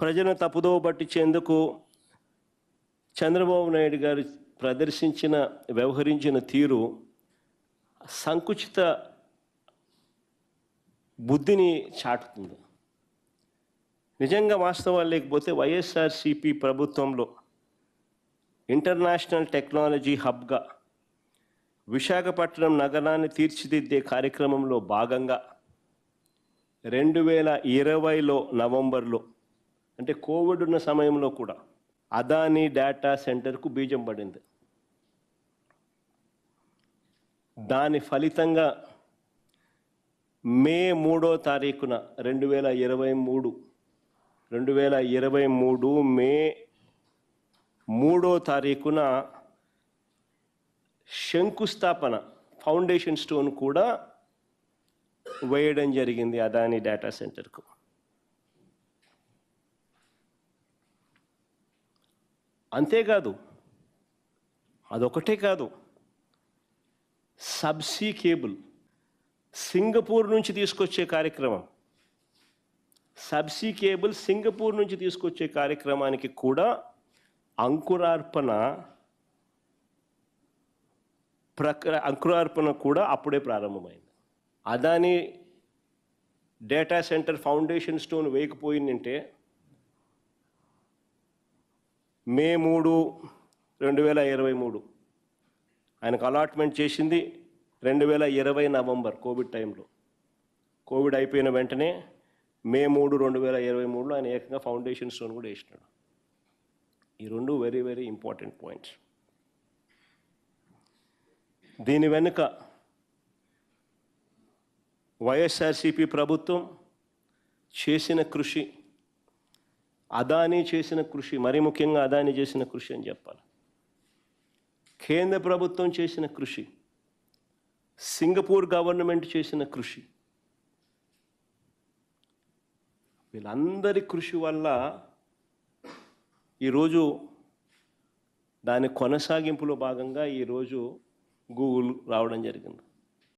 ప్రజలను తప్పుదోవ పట్టించేందుకు చంద్రబాబు నాయుడు గారు ప్రదర్శించిన వ్యవహరించిన తీరు సంకుచిత బుద్ధిని చాటుతుంది. నిజంగా వాస్తవాలు లేకపోతే వైఎస్ఆర్సిపి ప్రభుత్వంలో ఇంటర్నేషనల్ టెక్నాలజీ హబ్గా విశాఖపట్నం నగరాన్ని తీర్చిదిద్దే కార్యక్రమంలో భాగంగా రెండు వేల ఇరవైలో నవంబర్లో అంటే కోవిడ్ ఉన్న సమయంలో కూడా అదానీ డేటా సెంటర్కు బీజం పడింది. దాని ఫలితంగా మే మూడో తారీఖున రెండు వేల ఇరవై మూడు రెండు వేల ఇరవై మూడు మే మూడో తారీఖున శంకుస్థాపన ఫౌండేషన్ స్టోన్ కూడా వేయడం జరిగింది అదాని డేటా సెంటర్కు. అంతేకాదు అదొకటే కాదు సబ్సీ కేబుల్ సింగపూర్ నుంచి తీసుకొచ్చే కార్యక్రమం. సబ్సీ కేబుల్ సింగపూర్ నుంచి తీసుకొచ్చే కార్యక్రమానికి కూడా అంకురార్పణ ప్రక్ర అంకురార్పణ కూడా అప్పుడే ప్రారంభమైంది. Adani data center foundation stone వేయకపోయిందంటే May మూడు రెండు వేల ఇరవై మూడు. ఆయనకు అలాట్మెంట్ చేసింది రెండు వేల ఇరవై నవంబర్ కోవిడ్ టైంలో. కోవిడ్ అయిపోయిన వెంటనే మే మూడు రెండు వేల ఇరవై మూడులో ఆయన ఏకంగా ఫౌండేషన్ స్టోన్ కూడా వేసినాడు. ఈ రెండు వెరీ వెరీ ఇంపార్టెంట్ పాయింట్స్. దీని వెనుక వైఎస్ఆర్సిపి ప్రభుత్వం చేసిన కృషి అదానీ చేసిన కృషి మరీ ముఖ్యంగా అదానీ చేసిన కృషి అని చెప్పాలి. కేంద్ర ప్రభుత్వం చేసిన కృషి సింగపూర్ గవర్నమెంట్ చేసిన కృషి వీళ్ళందరి కృషి వల్ల ఈరోజు దాని కొనసాగింపులో భాగంగా ఈరోజు గూగుల్ రావడం జరిగింది.